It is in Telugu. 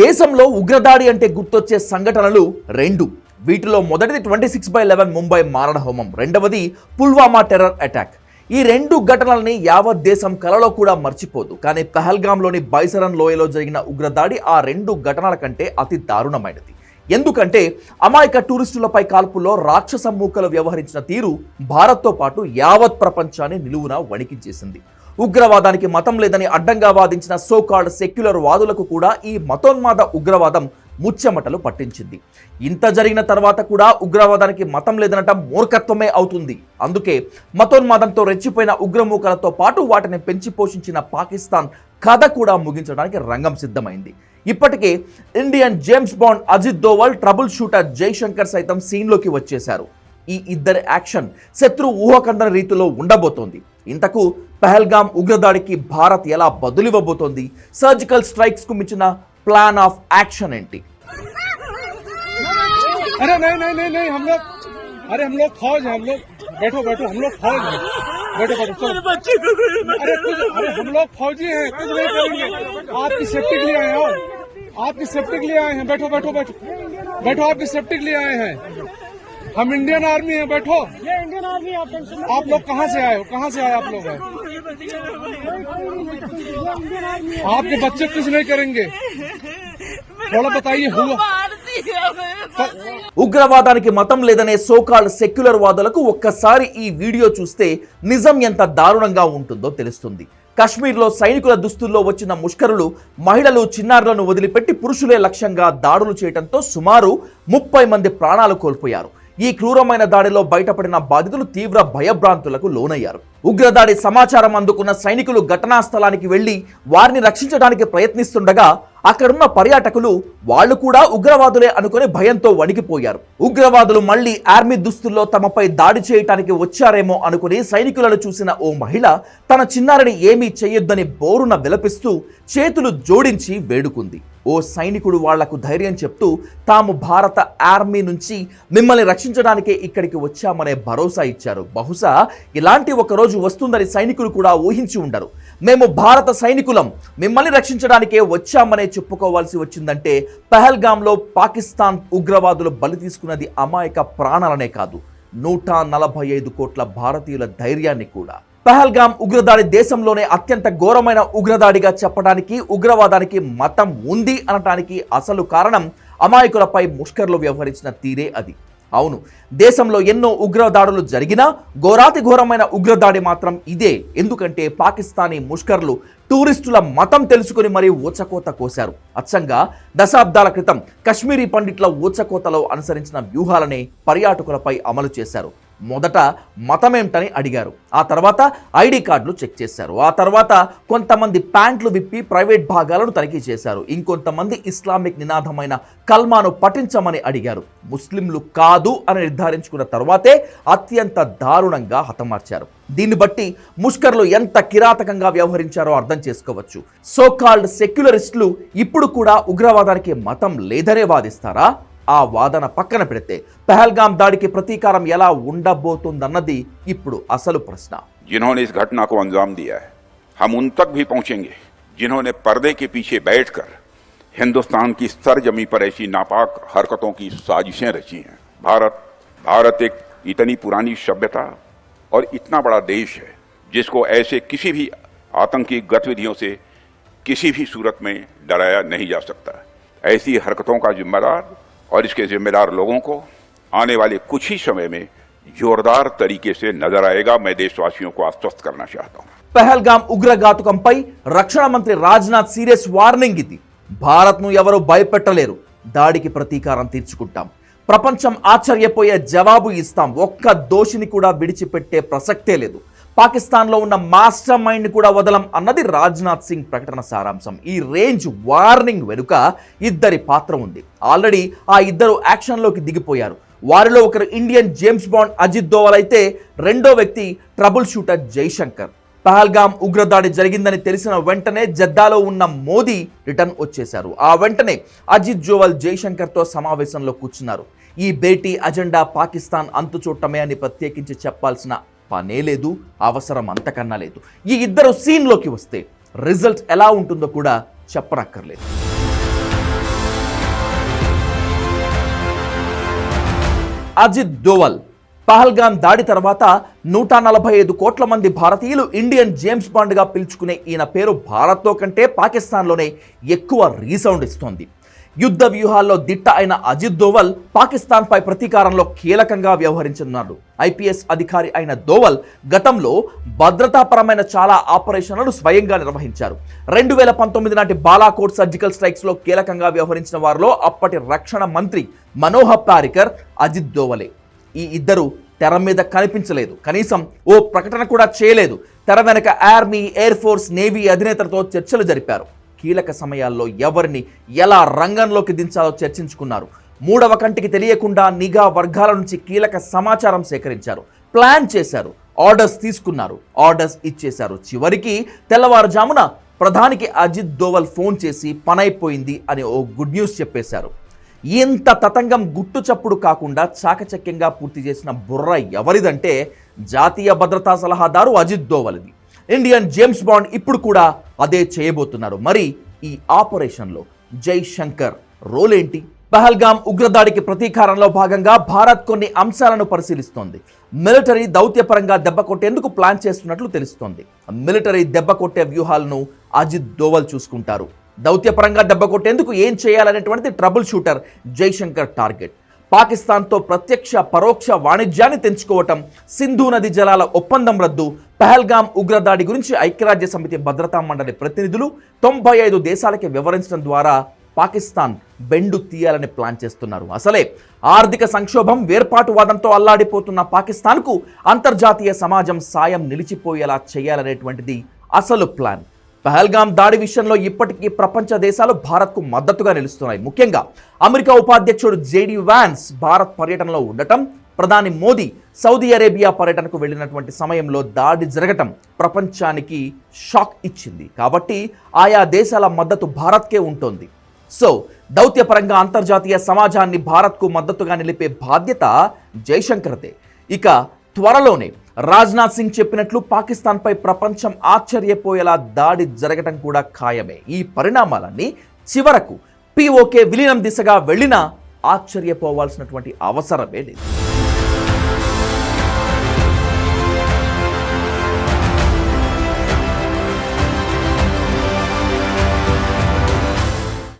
దేశంలో ఉగ్రదాడి అంటే గుర్తొచ్చే సంఘటనలు రెండు. వీటిలో మొదటిది twenty six by eleven Mumbai మారణ హోమం రెండవది పుల్వామా టెర్రర్ అటాక్. ఈ రెండు ఘటనల్ని యావత్ దేశం కలలో కూడా మర్చిపోదు. కానీ పహల్గాంలోని బైసరన్ లోయలో జరిగిన ఉగ్రదాడి ఆ రెండు ఘటనల కంటే అతి దారుణమైనది. ఎందుకంటే అమాయక టూరిస్టులపై కాల్పుల్లో రాక్షస మూకలు వ్యవహరించిన తీరు భారత్తో పాటు యావత్ ప్రపంచాన్ని నిలువున వణికించేసింది. ఉగ్రవాదానికి మతం లేదని అడ్డంగా వాదించిన సోకాల్డ్ సెక్యులర్ వాదులకు కూడా ఈ మతోన్మాద ఉగ్రవాదం ముచ్చెమటలు పట్టించింది. ఇంత జరిగిన తర్వాత కూడా ఉగ్రవాదానికి మతం లేదనటం మూర్ఖత్వమే అవుతుంది. అందుకే మతోన్మాదంతో రెచ్చిపోయిన ఉగ్రమూకలతో పాటు వాటిని పెంచి పోషించిన పాకిస్తాన్ కథ కూడా ముగించడానికి రంగం సిద్ధమైంది. ఇప్పటికే Indian James Bond Ajit Doval troubleshooter Jaishankar సైతం సీన్లోకి వచ్చేశారు. ఈ ఇద్దరి యాక్షన్ శత్రు ఊహకందని రీతిలో ఉండబోతోంది. ఇంతకు పహల్గాం ఉగ్రదాడికి భారత్ ఎలా బదులివ్వబోతోంది సర్జికల్ స్ట్రైక్స్ కు మించిన ప్లాన్ ఆఫ్ యాక్షన్ ఏంటి अरे नहीं नहीं नहीं नहीं हम लोग अरे हम लोग फौज है हम लोग बैठो बैठो हम लोग फौज है बैठो बैठो चलो बच्चे को कोई मत- अरे कुछ अरे हम लोग फौजी हैं कुछ नहीं करेंगे आपकी सेफ्टी के लिए आए हैं और आपकी सेफ्टी के लिए आए हैं बैठो बैठो बैठो बैठो आपकी सेफ्टी के लिए आए हैं हम इंडियन आर्मी हैं बैठो ये इंडियन आर्मी आप टेंशन मत आप लोग कहाँ से आए हो कहाँ से आए आप लोग हैं लीजिए, बच्चे को कोई- ये इंडियन आर्मी है आपके बच्चे कुछ नहीं करेंगे थोड़ा बताइए हुआ भारतीय है, मैं- ఉగ్రవాదానికి మతం లేదనే సోకాల్డ్ సెక్యులర్ వాదులకు ఒక్కసారి ఈ వీడియో చూస్తే నిజం ఎంత దారుణంగా ఉంటుందో తెలుస్తుంది కశ్మీర్లో సైనికుల దుస్తుల్లో వచ్చిన ముష్కరులు మహిళలు చిన్నారులను వదిలిపెట్టి పురుషులే లక్ష్యంగా దాడులు చేయడంతో సుమారు ముప్పై మంది ప్రాణాలు కోల్పోయారు ఈ క్రూరమైన దాడిలో బయటపడిన బాధితులు తీవ్ర భయభ్రాంతులకు లోనయ్యారు ఉగ్రదాడి సమాచారం అందుకున్న సైనికులు ఘటనా స్థలానికి వెళ్ళి వారిని రక్షించడానికి ప్రయత్నిస్తుండగా అక్కడున్న పర్యాటకులు వాళ్ళు కూడా ఉగ్రవాదులే అనుకుని భయంతో వణికిపోయారు. ఉగ్రవాదులు మళ్ళీ ఆర్మీ దుస్తుల్లో తమపై దాడి చేయటానికి వచ్చారేమో అనుకుని సైనికులను చూసిన ఓ మహిళ తన చిన్నారిని ఏమీ చేయొద్దని బోరున విలపిస్తూ చేతులు జోడించి వేడుకుంది. ఓ సైనికుడు వాళ్ళకు ధైర్యం చెప్తూ తాము భారత ఆర్మీ నుంచి మిమ్మల్ని రక్షించడానికే ఇక్కడికి వచ్చామనే భరోసా ఇచ్చారు. బహుశా ఇలాంటి ఒక రోజు వస్తుందని సైనికులు కూడా ఊహించి ఉండరు. మేము భారత సైనికులం. మిమ్మల్ని రక్షించడానికే వచ్చామనే చెప్పుకోవాల్సి వచ్చిందంటే పహల్గామ్లో పాకిస్తాన్ ఉగ్రవాదులు బలి తీసుకున్నది అమాయక ప్రాణాలనే కాదు నూట నలభై ఐదు కోట్ల భారతీయుల ధైర్యాన్ని కూడా. పహల్గామ్ ఉగ్రదాడి దేశంలోనే అత్యంత ఘోరమైన ఉగ్రదాడిగా చెప్పడానికి ఉగ్రవాదానికి మతం ఉంది అనటానికి అసలు కారణం అమాయకులపై ముష్కర్లు వ్యవహరించిన తీరే అది. అవును దేశంలో ఎన్నో ఉగ్రదాడులు జరిగినా ఘోరాతి ఘోరమైన ఉగ్రదాడి మాత్రం ఇదే. ఎందుకంటే పాకిస్తానీ ముష్కర్లు టూరిస్టుల మతం తెలుసుకుని మరీ ఊచకోత కోశారు. అచ్చంగా దశాబ్దాల క్రితం కశ్మీరీ పండిట్ల ఊచకోతలో అనుసరించిన వ్యూహాలనే పర్యాటకులపై అమలు చేశారు. మొదట మతమేంటని అడిగారు. ఆ తర్వాత ఐడి కార్డులు చెక్ చేశారు. ఆ తర్వాత కొంతమంది ప్యాంట్లు విప్పి ప్రైవేట్ భాగాలను తనిఖీ చేశారు. ఇంకొంతమంది ఇస్లామిక్ నినాదమైన కల్మాను పఠించమని అడిగారు. ముస్లింలు కాదు అని నిర్ధారించుకున్న తర్వాతే అత్యంత దారుణంగా హతమార్చారు. దీన్ని బట్టి ముష్కర్లు ఎంత కిరాతకంగా వ్యవహరించారో అర్థం చేసుకోవచ్చు. సోకాల్డ్ సెక్యులరిస్టులు ఇప్పుడు కూడా ఉగ్రవాదానికి మతం లేదనే వాదిస్తారా? ఆ వాదన పక్కన పెడితే పహల్గాం దాడికి ప్రతీకారం ఎలా ఉండబోతుందన్నది ఇప్పుడు అసలు ప్రశ్న जिन्होंने इस घटना को अंजाम दिया है हम उन तक भी पहुंचेंगे जिन्होंने पर्दे के पीछे बैठकर हिंदुस्तान की सरजमी पर ऐसी नापाक हरकतों की साजिशें रची हैं भारत भारत एक इतनी पुरानी सभ्यता और इतना बड़ा देश है जिसको ऐसे किसी भी आतंकी गतिविधियों से किसी भी सूरत में डराया नहीं जा सकता ऐसी हरकतों का जिम्मेदार और इसके जिम्मेदार लोगों को आने वाले कुछ ही समय में जोरदार तरीके से नजर आएगा मैं देशवासियों को आश्वस्त करना चाहता हूं పహల్గాం ఉగ్రఘాతుకంపై రక్షణ మంత్రి రాజ్నాథ్ సీరియస్ వార్నింగ్ ఇది భారత్ను ఎవరు భయపెట్టలేరు దాడికి ప్రతీకారం తీర్చుకుంటాం ప్రపంచం ఆశ్చర్యపోయే జవాబు ఇస్తాం ఒక్క దోషిని కూడా విడిచిపెట్టే ప్రసక్తే లేదు పాకిస్తాన్లో ఉన్న మాస్టర్ మైండ్ కూడా వదలం అన్నది రాజ్నాథ్ సింగ్ ప్రకటన సారాంశం. ఈ రేంజ్ వార్నింగ్ వెనుక ఇద్దరి పాత్ర ఉంది. ఆల్రెడీ ఆ ఇద్దరు యాక్షన్లోకి దిగిపోయారు. వారిలో ఒకరు Indian James Bond Ajit Doval అయితే రెండో వ్యక్తి ట్రబుల్ షూటర్ జైశంకర్. పహల్గాం ఉగ్రదాడి జరిగిందని తెలిసిన వెంటనే జద్దాలో ఉన్న మోదీ రిటర్న్ వచ్చేశారు. ఆ వెంటనే అజిత్ జోవల్ జైశంకర్తో సమావేశంలో కూర్చున్నారు. ఈ భేటీ అజెండా పాకిస్తాన్ అంతు చూడటమే అని ప్రత్యేకించి చెప్పాల్సిన పనే లేదు అవసరం అంతకన్నా లేదు. ఈ ఇద్దరు సీన్లోకి వస్తే రిజల్ట్ ఎలా ఉంటుందో కూడా చెప్పనక్కర్లేదు. అజిత్ దోవల్ పహల్గాన్ దాడి తర్వాత నూట నలభై ఐదు కోట్ల మంది భారతీయులు ఇండియన్ జేమ్స్ బాండ్గా పిలుచుకునే ఈయన పేరు భారత్లో కంటే పాకిస్తాన్లోనే ఎక్కువ రీసౌండ్ ఇస్తోంది. యుద్ధ వ్యూహాల్లో దిట్ట అయిన అజిత్ దోవల్ పాకిస్తాన్పై ప్రతీకారంలో కీలకంగా వ్యవహరించనున్నాడు. ఐపీఎస్ అధికారి అయిన దోవల్ గతంలో భద్రతాపరమైన చాలా ఆపరేషన్లను స్వయంగా నిర్వహించారు. రెండు వేల పంతొమ్మిది నాటి బాలాకోట్ సర్జికల్ స్ట్రైక్స్లో కీలకంగా వ్యవహరించిన వారిలో అప్పటి రక్షణ మంత్రి మనోహర్ పారికర్ అజిత్ దోవలే. ఈ ఇద్దరు తెర మీద కనిపించలేదు. కనీసం ఓ ప్రకటన కూడా చేయలేదు. తెర వెనక ఆర్మీ ఎయిర్ ఫోర్స్ నేవీ అధినేతలతో చర్చలు జరిపారు. కీలక సమయాల్లో ఎవరిని ఎలా రంగంలోకి దించాలో చర్చించుకున్నారు. మూడవ కంటికి తెలియకుండా నిఘా వర్గాల నుంచి కీలక సమాచారం సేకరించారు. ప్లాన్ చేశారు. ఆర్డర్స్ తీసుకున్నారు. ఆర్డర్స్ ఇచ్చేశారు. చివరికి తెల్లవారుజామున ప్రధానికి అజిత్ దోవల్ ఫోన్ చేసి పనైపోయింది అని ఓ గుడ్ న్యూస్ చెప్పేశారు. ఇంత తతంగం గుట్టు చప్పుడు కాకుండా చాకచక్యంగా పూర్తి చేసిన బుర్ర ఎవరిదంటే జాతీయ భద్రతా సలహాదారు అజిత్ దోవల్ది. ఇండియన్ జేమ్స్ బాండ్ ఇప్పుడు కూడా అదే చేయబోతున్నారు. మరి ఈ ఆపరేషన్లో జై శంకర్ రోల్ ఏంటి? పహల్గామ్ ఉగ్రదాడికి ప్రతీకారంలో భాగంగా భారత్ కొన్ని అంశాలను పరిశీలిస్తోంది. మిలిటరీ దౌత్యపరంగా దెబ్బ కొట్టేందుకు ప్లాన్ చేస్తున్నట్లు తెలుస్తోంది. మిలిటరీ దెబ్బ కొట్టే వ్యూహాలను అజిత్ దోవల్ చూసుకుంటారు. దౌత్యపరంగా దెబ్బ కొట్టేందుకు ఏం చేయాలనేటువంటిది ట్రబుల్ షూటర్ జైశంకర్ టార్గెట్. పాకిస్తాన్తో ప్రత్యక్ష పరోక్ష వాణిజ్యాన్ని తెంచుకోవటం సింధు నది జలాల ఒప్పందం రద్దు పహల్గామ్ ఉగ్రదాడి గురించి ఐక్యరాజ్య సమితి భద్రతా మండలి ప్రతినిధులు తొంభై ఐదు దేశాలకి వివరించడం ద్వారా పాకిస్తాన్ బెండు తీయాలని ప్లాన్ చేస్తున్నారు. అసలే ఆర్థిక సంక్షోభం వేర్పాటువాదంతో అల్లాడిపోతున్న పాకిస్తాన్కు అంతర్జాతీయ సమాజం సాయం నిలిచిపోయేలా చేయాలనేటువంటిది అసలు ప్లాన్. పహల్గామ్ దాడి విషయంలో ఇప్పటికీ ప్రపంచ దేశాలు భారత్కు మద్దతుగా నిలుస్తున్నాయి. ముఖ్యంగా అమెరికా ఉపాధ్యక్షుడు జేడీ వ్యాన్స్ భారత్ పర్యటనలో ఉండటం ప్రధాని మోదీ సౌదీ అరేబియా పర్యటనకు వెళ్ళినటువంటి సమయంలో దాడి జరగటం ప్రపంచానికి షాక్ ఇచ్చింది. కాబట్టి ఆయా దేశాల మద్దతు భారత్కే ఉంటుంది. సో దౌత్యపరంగా అంతర్జాతీయ సమాజాన్ని భారత్కు మద్దతుగా నిలిపే బాధ్యత జయశంకర్దే ఇక త్వరలోనే రాజ్నాథ్ సింగ్ చెప్పినట్లు పాకిస్తాన్పై ప్రపంచం ఆశ్చర్యపోయేలా దాడి జరగటం కూడా ఖాయమే. ఈ పరిణామాలన్నీ చివరకు పిఓకే విలీనం దిశగా వెళ్ళినా ఆశ్చర్యపోవాల్సినటువంటి అవసరమే లేదు.